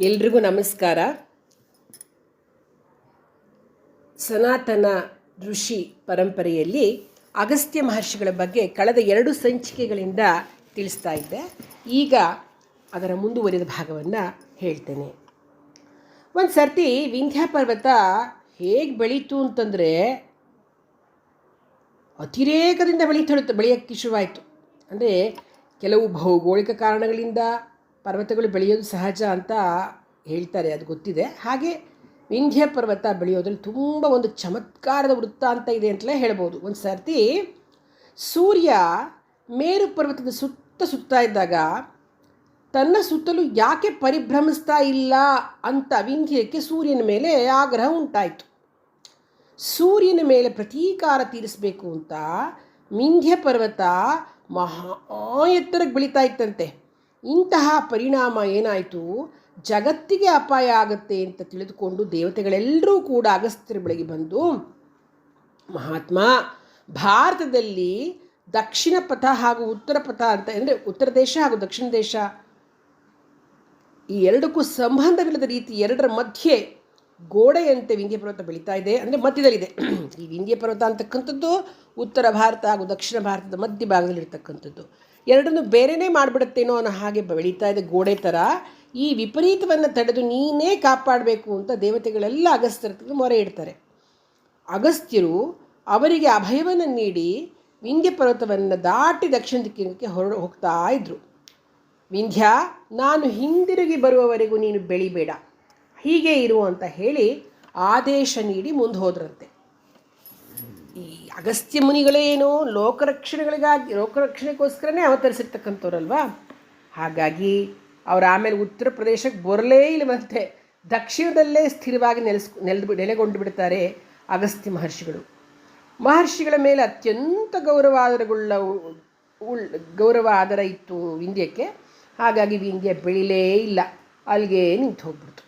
ಎಲ್ರಿಗೂ ನಮಸ್ಕಾರ. ಸನಾತನ ಋಷಿ ಪರಂಪರೆಯಲ್ಲಿ ಅಗಸ್ತ್ಯ ಮಹರ್ಷಿಗಳ ಬಗ್ಗೆ ಕಳೆದ ಎರಡು ಸಂಚಿಕೆಗಳಿಂದ ತಿಳಿಸ್ತಾ ಇದ್ದೆ. ಈಗ ಅದರ ಮುಂದುವರಿದ ಭಾಗವನ್ನು ಹೇಳ್ತೇನೆ. ಒಂದು ಸರ್ತಿ ವಿಂಧ್ಯ ಪರ್ವತ ಹೇಗೆ ಬೆಳೀತು ಅಂತಂದರೆ ಅತಿರೇಕದಿಂದ ಬೆಳೀತಾ ಬೆಳೆಯೋಕ್ಕೆ ಶುರುವಾಯಿತು. ಅಂದರೆ ಕೆಲವು ಭೌಗೋಳಿಕ ಕಾರಣಗಳಿಂದ ಪರ್ವತಗಳು ಬೆಳೆಯೋದು ಸಹಜ ಅಂತ ಹೇಳ್ತಾರೆ, ಅದು ಗೊತ್ತಿದೆ. ಹಾಗೆ ವಿಂಧ್ಯ ಪರ್ವತ ಬೆಳೆಯೋದ್ರಲ್ಲಿ ತುಂಬ ಒಂದು ಚಮತ್ಕಾರದ ವೃತ್ತ ಅಂತ ಇದೆ ಅಂತಲೇ ಹೇಳ್ಬೋದು. ಒಂದು ಸರ್ತಿ ಸೂರ್ಯ ಮೇರು ಪರ್ವತದ ಸುತ್ತ ಸುತ್ತಾ ಇದ್ದಾಗ ತನ್ನ ಸುತ್ತಲೂ ಯಾಕೆ ಪರಿಭ್ರಮಿಸ್ತಾ ಇಲ್ಲ ಅಂತ ವಿಂಧ್ಯಕ್ಕೆ ಸೂರ್ಯನ ಮೇಲೆ ಆಗ್ರಹ ಉಂಟಾಯಿತು. ಸೂರ್ಯನ ಮೇಲೆ ಪ್ರತೀಕಾರ ತೀರಿಸಬೇಕು ಅಂತ ವಿಂಧ್ಯ ಪರ್ವತ ಮಹಾ ಎತ್ತರಕ್ಕೆ ಬೆಳೀತಾ ಇತ್ತಂತೆ. ಇಂತಹ ಪರಿಣಾಮ ಏನಾಯಿತು? ಜಗತ್ತಿಗೆ ಅಪಾಯ ಆಗುತ್ತೆ ಅಂತ ತಿಳಿದುಕೊಂಡು ದೇವತೆಗಳೆಲ್ಲರೂ ಕೂಡ ಅಗಸ್ತ್ಯರ ಬಳಿಗೆ ಬಂದು, ಮಹಾತ್ಮ, ಭಾರತದಲ್ಲಿ ದಕ್ಷಿಣ ಪಥ ಹಾಗೂ ಉತ್ತರ ಪಥ ಅಂತ ಅಂದರೆ ಉತ್ತರ ದೇಶ ಹಾಗೂ ದಕ್ಷಿಣ ದೇಶ ಈ ಎರಡಕ್ಕೂ ಸಂಬಂಧವಿಲ್ಲದ ರೀತಿ ಎರಡರ ಮಧ್ಯೆ ಗೋಡೆಯಂತೆ ವಿಂಧ್ಯ ಪರ್ವತ ಬೆಳೀತಾ ಇದೆ. ಅಂದರೆ ಮಧ್ಯದಲ್ಲಿದೆ. ಈ ವಿಂಧ್ಯ ಪರ್ವತ ಅಂತಕ್ಕಂಥದ್ದು ಉತ್ತರ ಭಾರತ ಹಾಗೂ ದಕ್ಷಿಣ ಭಾರತದ ಮಧ್ಯ ಭಾಗದಲ್ಲಿರ್ತಕ್ಕಂಥದ್ದು ಎರಡನ್ನು ಬೇರೆಯೇ ಮಾಡಿಬಿಡುತ್ತೇನೋ ಅನ್ನೋ ಹಾಗೆ ಬೆಳೀತಾ ಇದೆ ಗೋಡೆ ಥರ. ಈ ವಿಪರೀತವನ್ನು ತಡೆದು ನೀನೇ ಕಾಪಾಡಬೇಕು ಅಂತ ದೇವತೆಗಳೆಲ್ಲ ಅಗಸ್ತ್ಯರ ಮೊರೆ ಇಡ್ತಾರೆ. ಅಗಸ್ತ್ಯರು ಅವರಿಗೆ ಅಭಯವನ್ನು ನೀಡಿ ವಿಂಧ್ಯ ಪರ್ವತವನ್ನು ದಾಟಿ ದಕ್ಷಿಣ ದಿಕ್ಕಿನಕ್ಕೆ ಹೊರ ಹೋಗ್ತಾ ಇದ್ದರು ವಿಂಧ್ಯ, ನಾನು ಹಿಂದಿರುಗಿ ಬರುವವರೆಗೂ ನೀನು ಬೆಳಿಬೇಡ. ಹೀಗೆ ಇರು ಅಂತ ಹೇಳಿ ಆದೇಶ ನೀಡಿ ಮುಂದೆ ಹೋದ್ರಂತೆ. ಈ ಅಗಸ್ತ್ಯ ಮುನಿಗಳೇನು ಲೋಕರಕ್ಷಣೆಗಳಿಗಾಗಿ, ಲೋಕರಕ್ಷಣೆಗೋಸ್ಕರನೇ ಅವತರಿಸಿರ್ತಕ್ಕಂಥವ್ರಲ್ವಾ? ಹಾಗಾಗಿ ಅವ್ರು ಆಮೇಲೆ ಉತ್ತರ ಪ್ರದೇಶಕ್ಕೆ ಬರಲೇ ಇಲ್ಲವಂತೆ ದಕ್ಷಿಣದಲ್ಲೇ ಸ್ಥಿರವಾಗಿ ನೆಲೆಸ್, ನೆಲೆದು ನೆಲೆಗೊಂಡು ಬಿಡ್ತಾರೆ ಅಗಸ್ತ್ಯ ಮಹರ್ಷಿಗಳು. ಮಹರ್ಷಿಗಳ ಮೇಲೆ ಅತ್ಯಂತ ಗೌರವಾದರಗುಳ್ಳ ಉಳ್, ಗೌರವ ಆದರ ಇತ್ತು ವಿಂಧ್ಯಕ್ಕೆ ಹಾಗಾಗಿ ವಿಂಧ್ಯ ಬೆಳಿಲೇ ಇಲ್ಲ. ಅಲ್ಲಿಗೆ ನಿಂತು ಹೋಗ್ಬಿಡ್ತು.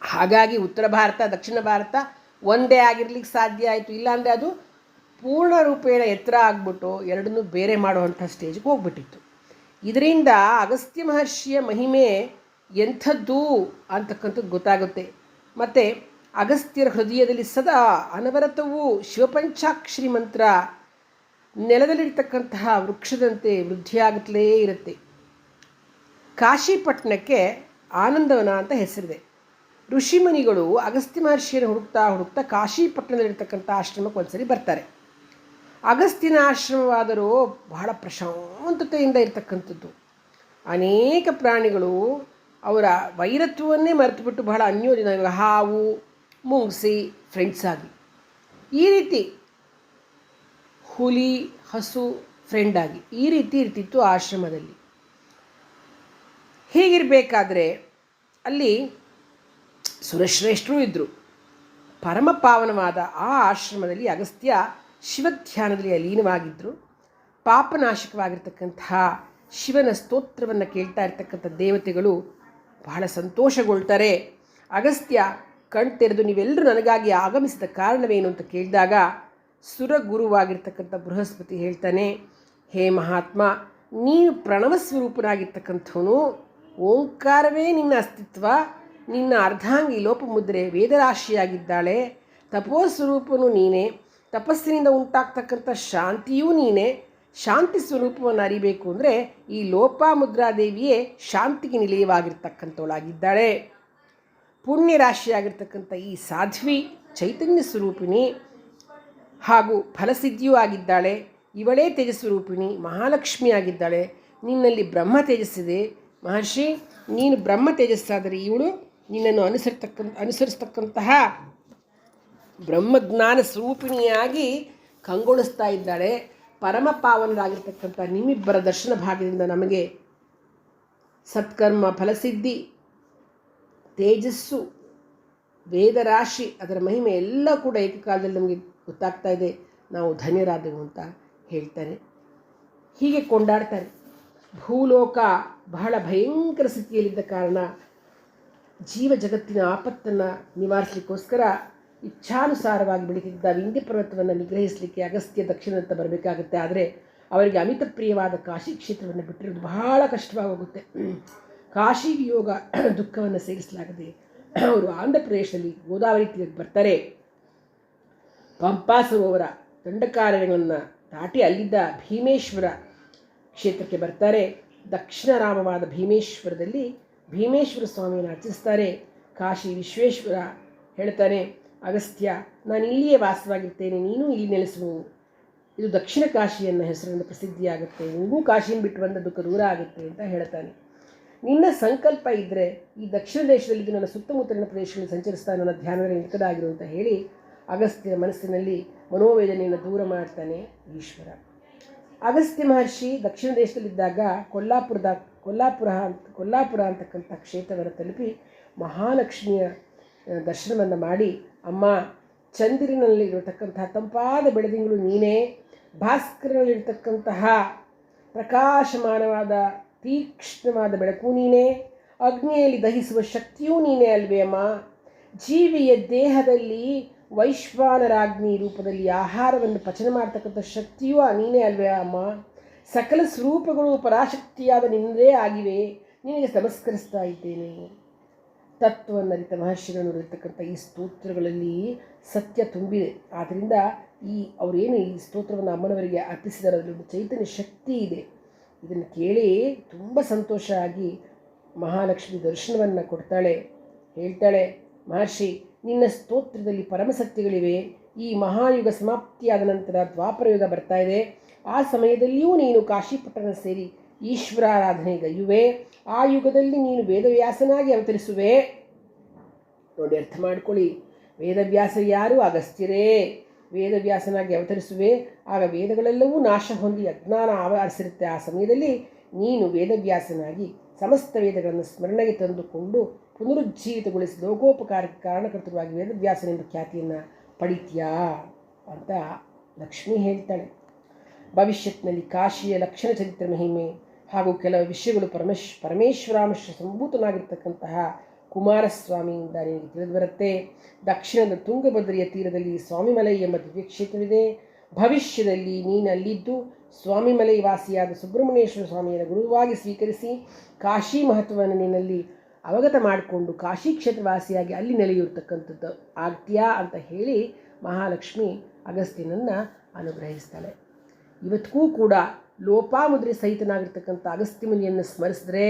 ಹಾಗಾಗಿ ಉತ್ತರ ಭಾರತ, ದಕ್ಷಿಣ ಭಾರತ ಒಂದೇ ಆಗಿರ್ಲಿಕ್ಕೆ ಸಾಧ್ಯ ಆಯಿತು. ಇಲ್ಲಾಂದರೆ ಅದು ಪೂರ್ಣ ರೂಪೇಣ ಎತ್ತರ ಆಗ್ಬಿಟ್ಟು ಎರಡನ್ನೂ ಬೇರೆ ಮಾಡುವಂಥ ಸ್ಟೇಜ್ಗೆ ಹೋಗ್ಬಿಟ್ಟಿತ್ತು. ಇದರಿಂದ ಅಗಸ್ತ್ಯ ಮಹರ್ಷಿಯ ಮಹಿಮೆ ಎಂಥದ್ದು ಅಂತಕ್ಕಂಥದ್ದು ಗೊತ್ತಾಗುತ್ತೆ. ಮತ್ತು ಅಗಸ್ತ್ಯರ ಹೃದಯದಲ್ಲಿ ಸದಾ ಅನವರತವೂ ಶಿವಪಂಚಾಕ್ಷರಿ ಮಂತ್ರ ನೆಲದಲ್ಲಿರ್ತಕ್ಕಂತಹ ವೃಕ್ಷದಂತೆ ವೃದ್ಧಿಯಾಗುತ್ತಲೇ ಇರುತ್ತೆ. ಕಾಶಿಪಟ್ಟಣಕ್ಕೆ ಆನಂದವನ ಅಂತ ಹೆಸರಿದೆ. ಋಷಿಮುನಿಗಳು ಅಗಸ್ತ್ಯ ಮಹರ್ಷಿಯನ್ನು ಹುಡುಕ್ತಾ ಹುಡುಕ್ತಾ ಕಾಶಿಪಟ್ಟಣದಲ್ಲಿರ್ತಕ್ಕಂಥ ಆಶ್ರಮಕ್ಕೆ ಒಂದ್ಸರಿ ಬರ್ತಾರೆ. ಅಗಸ್ತ್ಯನ ಆಶ್ರಮವಾದರೂ ಬಹಳ ಪ್ರಶಾಂತತೆಯಿಂದ ಇರತಕ್ಕಂಥದ್ದು. ಅನೇಕ ಪ್ರಾಣಿಗಳು ಅವರ ವೈರತ್ವವನ್ನೇ ಮರೆತುಬಿಟ್ಟು ಬಹಳ ಅನ್ಯೋಜನ ಹಾವು, ಮುಂಗ್ಸಿ, ಫ್ರೆಂಡ್ಸ್ ಆಗಿ. ಈ ರೀತಿ ಹುಲಿ, ಹಸು, ಫ್ರೆಂಡ್ ಆಗಿ ಈ ರೀತಿ ಇರ್ತಿತ್ತು ಆಶ್ರಮದಲ್ಲಿ. ಹೀಗಿರಬೇಕಾದ್ರೆ ಅಲ್ಲಿ ಸುರಶ್ರೇಷ್ಠರು ಇದ್ದರು ಪರಮಪಾವನವಾದ ಆ ಆಶ್ರಮದಲ್ಲಿ ಅಗಸ್ತ್ಯ ಶಿವಧ್ಯಾನದಲ್ಲಿ ಲೀನವಾಗಿದ್ದರು ಪಾಪನಾಶಕವಾಗಿರ್ತಕ್ಕಂತಹ ಶಿವನ ಸ್ತೋತ್ರವನ್ನು ಕೇಳ್ತಾ ಇರ್ತಕ್ಕಂಥ ದೇವತೆಗಳು ಬಹಳ ಸಂತೋಷಗೊಳ್ತಾರೆ. ಅಗಸ್ತ್ಯ ಕಣ್ತೆರೆದು ನೀವೆಲ್ಲರೂ ನನಗಾಗಿ ಆಗಮಿಸಿದ ಕಾರಣವೇನು ಅಂತ ಕೇಳಿದಾಗ ಸುರಗುರುವಾಗಿರ್ತಕ್ಕಂಥ ಬೃಹಸ್ಪತಿ ಹೇಳ್ತಾನೆ, ಹೇ ಮಹಾತ್ಮ, ನೀನು ಪ್ರಣವ ಸ್ವರೂಪನಾಗಿರ್ತಕ್ಕಂಥವನು, ಓಂಕಾರವೇ ನಿನ್ನ ಅಸ್ತಿತ್ವ ನಿನ್ನ ಅರ್ಧಾಂಗಿ ಲೋಪಮುದ್ರೆ ವೇದರಾಶಿಯಾಗಿದ್ದಾಳೆ. ತಪೋಸ್ವರೂಪನು ನೀನೇ. ತಪಸ್ಸಿನಿಂದ ಉಂಟಾಗ್ತಕ್ಕಂಥ ಶಾಂತಿಯೂ ನೀನೇ. ಶಾಂತಿ ಸ್ವರೂಪವನ್ನು ಅರಿಬೇಕು ಅಂದರೆ ಈ ಲೋಪಾಮುದ್ರಾದೇವಿಯೇ ಶಾಂತಿಗೆ ನಿಲಯವಾಗಿರ್ತಕ್ಕಂಥವಳಾಗಿದ್ದಾಳೆ. ಪುಣ್ಯ ರಾಶಿಯಾಗಿರ್ತಕ್ಕಂಥ ಈ ಸಾಧ್ವಿ ಚೈತನ್ಯ ಸ್ವರೂಪಿಣಿ ಹಾಗೂ ಫಲಸಿದ್ಧಿಯೂ ಆಗಿದ್ದಾಳೆ. ಇವಳೇ ತೇಜಸ್ವರೂಪಿಣಿ ಮಹಾಲಕ್ಷ್ಮಿ ಆಗಿದ್ದಾಳೆ ನಿನ್ನಲ್ಲಿ ಬ್ರಹ್ಮ ತೇಜಸ್ಸಿದೆ. ಮಹರ್ಷಿ, ನೀನು ಬ್ರಹ್ಮ ತೇಜಸ್ಸಾದರೆ ಇವಳು ನಿನ್ನನ್ನು ಅನುಸರಿತಕ್ಕಂಥ, ಅನುಸರಿಸ್ತಕ್ಕಂತಹ ಬ್ರಹ್ಮಜ್ಞಾನ ಸ್ವರೂಪಿಣಿಯಾಗಿ ಕಂಗೊಳಿಸ್ತಾ ಇದ್ದಾಳೆ. ಪರಮ ಪಾವನರಾಗಿರ್ತಕ್ಕಂಥ ನಿಮ್ಮಿಬ್ಬರ ದರ್ಶನ ಭಾಗದಿಂದ ನಮಗೆ ಸತ್ಕರ್ಮ ಫಲಸಿದ್ಧಿ, ತೇಜಸ್ಸು, ವೇದರಾಶಿ, ಅದರ ಮಹಿಮೆ ಎಲ್ಲ ಕೂಡ ಏಕಕಾಲದಲ್ಲಿ ನಮಗೆ ಗೊತ್ತಾಗ್ತಾ ಇದೆ. ನಾವು ಧನ್ಯರಾದೆವು ಅಂತ ಹೇಳ್ತಾರೆ. ಹೀಗೆ ಕೊಂಡಾಡ್ತಾರೆ. ಭೂಲೋಕ ಬಹಳ ಭಯಂಕರ ಸ್ಥಿತಿಯಲ್ಲಿದ್ದ ಕಾರಣ ಜೀವ ಜಗತ್ತಿನ ಆಪತ್ತನ್ನು ನಿವಾರಿಸಲಿಕ್ಕೋಸ್ಕರ ಇಚ್ಛಾನುಸಾರವಾಗಿ ಬೆಳೀತಿದ್ದ ವಿಂಧ್ಯ ಪರ್ವತವನ್ನು ನಿಗ್ರಹಿಸಲಿಕ್ಕೆ ಅಗಸ್ತ್ಯ ದಕ್ಷಿಣದತ್ತ ಬರಬೇಕಾಗುತ್ತೆ. ಆದರೆ ಅವರಿಗೆ ಅಮಿತ ಪ್ರಿಯವಾದ ಕಾಶಿ ಕ್ಷೇತ್ರವನ್ನು ಬಿಟ್ಟಿರೋದು ಬಹಳ ಕಷ್ಟವಾಗುತ್ತೆ ಕಾಶಿ ವಿಯೋಗ ದುಃಖವನ್ನು ಸೇರಿಸಲಾಗದೆ ಅವರು ಆಂಧ್ರ ಪ್ರದೇಶದಲ್ಲಿ ಗೋದಾವರಿ ತೀರಕ್ಕೆ ಬರ್ತಾರೆ. ಪಂಪಾ ಸರೋವರ ದಂಡಕಾರಣ್ಯಗಳನ್ನು ದಾಟಿ ಅಲ್ಲಿದ್ದ ಭೀಮೇಶ್ವರ ಕ್ಷೇತ್ರಕ್ಕೆ ಬರ್ತಾರೆ. ದಕ್ಷಿಣ ರಾಮವಾದ ಭೀಮೇಶ್ವರದಲ್ಲಿ ಭೀಮೇಶ್ವರ ಸ್ವಾಮಿಯನ್ನು ಅರ್ಚಿಸ್ತಾರೆ. ಕಾಶಿ ವಿಶ್ವೇಶ್ವರ ಹೇಳ್ತಾನೆ ಅಗಸ್ತ್ಯ, ನಾನು ಇಲ್ಲಿಯೇ ವಾಸವಾಗಿರ್ತೇನೆ, ನೀನು ಇಲ್ಲಿ ನೆಲೆಸು. ಇದು ದಕ್ಷಿಣ ಕಾಶಿ ಅನ್ನೋ ಹೆಸರಿನಿಂದ ಪ್ರಸಿದ್ಧಿಯಾಗುತ್ತೆ. ನಿಮಗೂ ಕಾಶಿನ ಬಿಟ್ಟು ಬಂದ ದುಃಖ ದೂರ ಆಗುತ್ತೆ ಅಂತ ಹೇಳ್ತಾನೆ. ನಿನ್ನ ಸಂಕಲ್ಪ ಇದ್ದರೆ ಈ ದಕ್ಷಿಣ ದೇಶದಲ್ಲಿ ನನ್ನ ಸುತ್ತಮುತ್ತಲಿನ ಪ್ರದೇಶಗಳಲ್ಲಿ ಸಂಚರಿಸ್ತಾ ನನ್ನ ಧ್ಯಾನದಲ್ಲಿ ನಿಂತದಾಗಿರು ಅಂತ ಹೇಳಿ ಅಗಸ್ತ್ಯ ಮನಸ್ಸಿನಲ್ಲಿ ಮನೋವೇದನೆಯನ್ನು ದೂರ ಮಾಡ್ತಾನೆ ಈಶ್ವರ. ಅಗಸ್ತ್ಯ ಮಹರ್ಷಿ ದಕ್ಷಿಣ ದೇಶದಲ್ಲಿದ್ದಾಗ ಕೊಲ್ಲಾಪುರದ ಕೊಲ್ಲಾಪುರ ಅಂತ, ಕೊಲ್ಲಾಪುರ ಅಂತಕ್ಕಂಥ ಕ್ಷೇತ್ರವನ್ನು ತಲುಪಿ ಮಹಾಲಕ್ಷ್ಮಿಯ ದರ್ಶನವನ್ನು ಮಾಡಿ, ಅಮ್ಮ, ಚಂದಿರಿನಲ್ಲಿರತಕ್ಕಂತಹ ತಂಪಾದ ಬೆಳದಿಂಗಳು ನೀನೇ, ಭಾಸ್ಕರನಲ್ಲಿರ್ತಕ್ಕಂತಹ ಪ್ರಕಾಶಮಾನವಾದ, ತೀಕ್ಷ್ಣವಾದ ಬೆಳಕು ನೀನೇ, ಅಗ್ನಿಯಲ್ಲಿ ದಹಿಸುವ ಶಕ್ತಿಯೂ ನೀನೇ ಅಲ್ವೇ ಅಮ್ಮ. ಜೀವಿಯ ದೇಹದಲ್ಲಿ ವೈಶ್ವಾನರಾಗ್ನಿ ರೂಪದಲ್ಲಿ ಆಹಾರವನ್ನು ಪಚನ ಮಾಡ್ತಕ್ಕಂಥ ಶಕ್ತಿಯೂ ನೀನೇ ಅಲ್ವೇ ಅಮ್ಮ. ಸಕಲ ಸ್ವರೂಪಗಳು ಪರಾಶಕ್ತಿಯಾದ ನಿಂದೇ ಆಗಿವೆ. ನಿನಗೆ ನಮಸ್ಕರಿಸ್ತಾ ಇದ್ದೇನೆ. ತತ್ವನರಿತ ಮಹರ್ಷಿಗಳನ್ನು ಇರತಕ್ಕಂಥ ಈ ಸ್ತೋತ್ರಗಳಲ್ಲಿ ಸತ್ಯ ತುಂಬಿದೆ. ಆದ್ದರಿಂದ ಈ ಅವರೇನು ಈ ಸ್ತೋತ್ರವನ್ನು ಅಮ್ಮನವರಿಗೆ ಅರ್ಪಿಸಿದರೆ ಅದರಲ್ಲಿ ಚೈತನ್ಯ ಶಕ್ತಿ ಇದೆ. ಇದನ್ನು ಕೇಳಿ ತುಂಬ ಸಂತೋಷ ಆಗಿ ಮಹಾಲಕ್ಷ್ಮಿ ದರ್ಶನವನ್ನು ಕೊಡ್ತಾಳೆ. ಹೇಳ್ತಾಳೆ, ಮಹರ್ಷಿ, ನಿನ್ನ ಸ್ತೋತ್ರದಲ್ಲಿ ಪರಮಸತ್ಯಗಳಿವೆ ಈ ಮಹಾಯುಗ ಸಮಾಪ್ತಿಯಾದ ನಂತರ ದ್ವಾಪರಯುಗ ಬರ್ತಾ ಇದೆ. ಆ ಸಮಯದಲ್ಲಿಯೂ ನೀನು ಕಾಶಿಪಟ್ಟಣ ಸೇರಿ ಈಶ್ವರಾರಾಧನೆಗೈಯುವೆ ಆ ಯುಗದಲ್ಲಿ ನೀನು ವೇದವ್ಯಾಸನಾಗಿ ಅವತರಿಸುವೆ. ನೋಡಿ, ಅರ್ಥ ಮಾಡ್ಕೊಳ್ಳಿ. ವೇದವ್ಯಾಸ ಯಾರು? ಅಗಸ್ತ್ಯರೇ. ವೇದವ್ಯಾಸನಾಗಿ ಅವತರಿಸುವೆ. ಆಗ ವೇದಗಳೆಲ್ಲವೂ ನಾಶ ಹೊಂದಿ ಅಜ್ಞಾನ ಆವರಿಸಿರುತ್ತೆ. ಆ ಸಮಯದಲ್ಲಿ ನೀನು ವೇದವ್ಯಾಸನಾಗಿ ಸಮಸ್ತ ವೇದಗಳನ್ನು ಸ್ಮರಣೆಗೆ ತಂದುಕೊಂಡು ಪುನರುಜ್ಜೀವಿತಗೊಳಿಸಿ ಲೋಕೋಪಕಾರಕ್ಕೆ ಕಾರಣಕರ್ತವಾಗಿ ವೇದವ್ಯಾಸನೆಂಬ ಖ್ಯಾತಿಯನ್ನು ಪಡಿತೀಯಾ? ಅಂತ ಲಕ್ಷ್ಮಿ ಹೇಳ್ತಾಳೆ. ಭವಿಷ್ಯತ್ನಲ್ಲಿ ಕಾಶಿಯ ಲಕ್ಷಣ ಚರಿತ್ರೆ ಮಹಿಮೆ ಹಾಗೂ ಕೆಲವು ವಿಷಯಗಳು ಪರಮೇಶ್ ಪರಮೇಶ್ವರಾಂಶ ಸಂಭೂತನಾಗಿರ್ತಕ್ಕಂತಹ ಕುಮಾರಸ್ವಾಮಿಯಿಂದ ನಿಮಗೆ ತಿಳಿದು ಬರುತ್ತೆ. ದಕ್ಷಿಣದ ತುಂಗಭದ್ರೆಯ ತೀರದಲ್ಲಿ ಸ್ವಾಮಿಮಲೈ ಎಂಬ ದಿವ್ಯಕ್ಷೇತ್ರವಿದೆ ಭವಿಷ್ಯದಲ್ಲಿ ನೀನು ಅಲ್ಲಿದ್ದು ಸ್ವಾಮಿಮಲೈ ವಾಸಿಯಾದ ಸುಬ್ರಹ್ಮಣ್ಯೇಶ್ವರ ಸ್ವಾಮಿಯನ್ನು ಗುರುವಾಗಿ ಸ್ವೀಕರಿಸಿ ಕಾಶಿ ಮಹತ್ವವನ್ನು ನಿನ್ನಲ್ಲಿ ಅವಗತ ಮಾಡಿಕೊಂಡು ಕಾಶಿ ಕ್ಷೇತ್ರವಾಸಿಯಾಗಿ ಅಲ್ಲಿ ನೆಲೆಯೂರ್ತಕ್ಕಂಥದ್ದು ಆಗ್ತೀಯಾ ಅಂತ ಹೇಳಿ ಮಹಾಲಕ್ಷ್ಮಿ ಅಗಸ್ತ್ಯನನ್ನು ಅನುಗ್ರಹಿಸ್ತಾಳೆ. ಇವತ್ತಿಗೂ ಕೂಡ ಲೋಪಾಮುದ್ರೆ ಸಹಿತನಾಗಿರ್ತಕ್ಕಂಥ ಅಗಸ್ತ್ಯಮುನಿಯನ್ನು ಸ್ಮರಿಸಿದ್ರೆ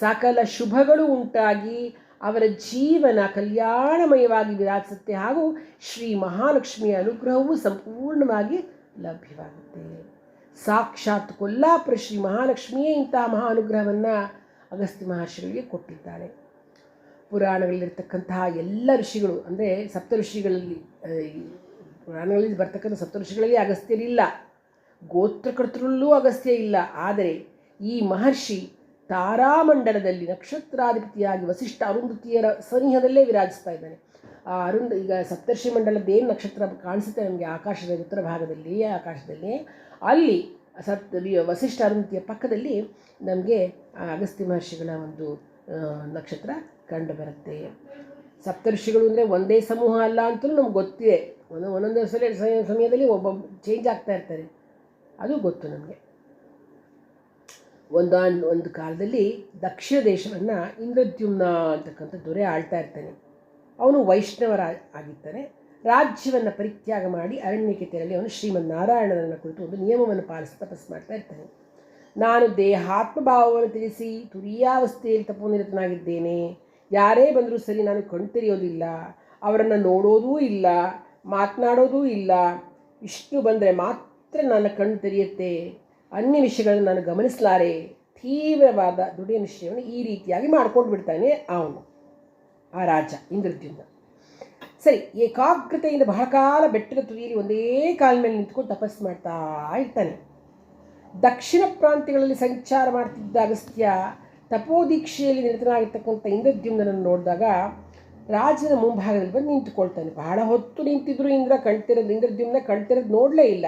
ಸಕಲ ಶುಭಗಳು ಉಂಟಾಗಿ ಅವರ ಜೀವನ ಕಲ್ಯಾಣಮಯವಾಗಿ ವಿರಾಜಿಸುತ್ತೆ ಹಾಗೂ ಶ್ರೀ ಮಹಾಲಕ್ಷ್ಮಿಯ ಅನುಗ್ರಹವೂ ಸಂಪೂರ್ಣವಾಗಿ ಲಭ್ಯವಾಗುತ್ತೆ. ಸಾಕ್ಷಾತ್ ಕೊಲ್ಲಾಪುರ ಶ್ರೀ ಮಹಾಲಕ್ಷ್ಮಿಯೇ ಇಂತಹ ಮಹಾ ಅನುಗ್ರಹವನ್ನು ಅಗಸ್ತ್ಯ ಮಹರ್ಷಿಗಳಿಗೆ ಕೊಟ್ಟಿದ್ದಾಳೆ ಪುರಾಣಗಳಲ್ಲಿರ್ತಕ್ಕಂತಹ ಎಲ್ಲ ಋಷಿಗಳು, ಅಂದರೆ ಸಪ್ತ ಋಷಿಗಳಲ್ಲಿ ಪುರಾಣಗಳಲ್ಲಿ ಬರ್ತಕ್ಕಂಥ ಸಪ್ತ ಋಷಿಗಳಲ್ಲಿ ಅಗಸ್ತ್ಯರಿಲ್ಲ. ಗೋತ್ರಕರ್ತರಲ್ಲೂ ಅಗಸ್ತ್ಯ ಇಲ್ಲ. ಆದರೆ ಈ ಮಹರ್ಷಿ ತಾರಾಮಂಡಲದಲ್ಲಿ ನಕ್ಷತ್ರಾಧಿಪತಿಯಾಗಿ ವಸಿಷ್ಠ ಅರುಂಧತಿಯರ ಸನಿಹದಲ್ಲೇ ವಿರಾಜಿಸ್ತಾ ಇದ್ದಾನೆ. ಆ ಅರುಂಧ, ಈಗ ಸಪ್ತರ್ಷಿ ಮಂಡಲದ ಏನು ನಕ್ಷತ್ರ ಕಾಣಿಸುತ್ತೆ ನಮಗೆ ಆಕಾಶದ ಉತ್ತರ ಭಾಗದಲ್ಲಿ ಆಕಾಶದಲ್ಲಿ? ಅಲ್ಲಿ ಸತ್ ವಸಿಷ್ಠ ಅರುಂಧತಿಯ ಪಕ್ಕದಲ್ಲಿ ನಮಗೆ ಅಗಸ್ತ್ಯ ಮಹರ್ಷಿಗಳ ಒಂದು ನಕ್ಷತ್ರ ಕಂಡು ಬರುತ್ತೆ ಸಪ್ತರ್ಷಿಗಳು ಅಂದರೆ ಒಂದೇ ಸಮೂಹ ಅಲ್ಲ ಅಂತಲೂ ನಮ್ಗೆ ಗೊತ್ತಿದೆ. ಒಂದು ಒಂದೊಂದು ಸಲ ಸಮಯದಲ್ಲಿ ಒಬ್ಬ ಚೇಂಜ್ ಆಗ್ತಾ ಇರ್ತಾರೆ. ಅದು ಗೊತ್ತು ನಮಗೆ. ಒಂದು ಒಂದು ಕಾಲದಲ್ಲಿ ದಕ್ಷಿಣ ದೇಶವನ್ನು ಇಂದ್ರದ್ಯುಮ್ನ ಅಂತಕ್ಕಂಥ ದೊರೆ ಆಳ್ತಾ ಇರ್ತಾನೆ. ಅವನು ವೈಷ್ಣವರ ಆಗಿರ್ತಾನೆ. ರಾಜ್ಯವನ್ನು ಪರಿತ್ಯಾಗ ಮಾಡಿ ಅರಣ್ಯಕ್ಕೆ ತೆರಳಿ ಅವನು ಶ್ರೀಮನ್ನಾರಾಯಣನನ್ನು ಕುರಿತು ಒಂದು ನಿಯಮವನ್ನು ಪಾಲಿಸಿ ತಪಸ್ಸು ಮಾಡ್ತಾ ಇರ್ತಾನೆ. ನಾನು ದೇಹಾತ್ಮಭಾವವನ್ನು ತಿಳಿಸಿ ತುರಿಯಾವಸ್ಥೆಯಲ್ಲಿ ತಪೋನಿರತನಾಗಿದ್ದೇನೆ. ಯಾರೇ ಬಂದರೂ ಸರಿ ನಾನು ಕಣ್ತೆರೆಯೋದಿಲ್ಲ. ಅವರನ್ನು ನೋಡೋದೂ ಇಲ್ಲ, ಮಾತನಾಡೋದೂ ಇಲ್ಲ. ಇಷ್ಟು ಬಂದರೆ ಮಾತ್ರ ನನ್ನ ಕಣ್ಣು ತೆರೆಯುತ್ತೆ. ಅನ್ಯ ವಿಷಯಗಳನ್ನು ನಾನು ಗಮನಿಸಲಾರೆ. ತೀವ್ರವಾದ ದುಡಿಯ ನಿಶ್ಚಯವನ್ನು ಈ ರೀತಿಯಾಗಿ ಮಾಡ್ಕೊಂಡು ಬಿಡ್ತಾನೆ ಅವನು, ಆ ರಾಜ ಇಂದ್ರದ್ಯುಮ್ನ. ಸರಿ, ಏಕಾಗ್ರತೆಯಿಂದ ಬಹಳ ಕಾಲ ಬೆಟ್ಟದ ತುದಿಯಲ್ಲಿ ಒಂದೇ ಕಾಲ ಮೇಲೆ ನಿಂತ್ಕೊಂಡು ತಪಸ್ಸು ಮಾಡ್ತಾ ಇರ್ತಾನೆ. ದಕ್ಷಿಣ ಪ್ರಾಂತ್ಯಗಳಲ್ಲಿ ಸಂಚಾರ ಮಾಡ್ತಿದ್ದ ಅಗಸ್ತ್ಯ ತಪೋದೀಕ್ಷೆಯಲ್ಲಿ ನಿರತನಾಗಿರ್ತಕ್ಕಂಥ ಇಂದ್ರದ್ಯುಮ್ನನ್ನು ನೋಡಿದಾಗ ರಾಜನ ಮುಂಭಾಗದಲ್ಲಿ ಬಂದು ನಿಂತುಕೊಳ್ತಾನೆ. ಬಹಳ ಹೊತ್ತು ನಿಂತಿದ್ರು ಇಂದ್ರ ಕಣ್ತಿರೋದು, ಇಂದ್ರದ್ಯುಮ್ನ ಕಣ್ತಿರೋದು ನೋಡಲೇ ಇಲ್ಲ.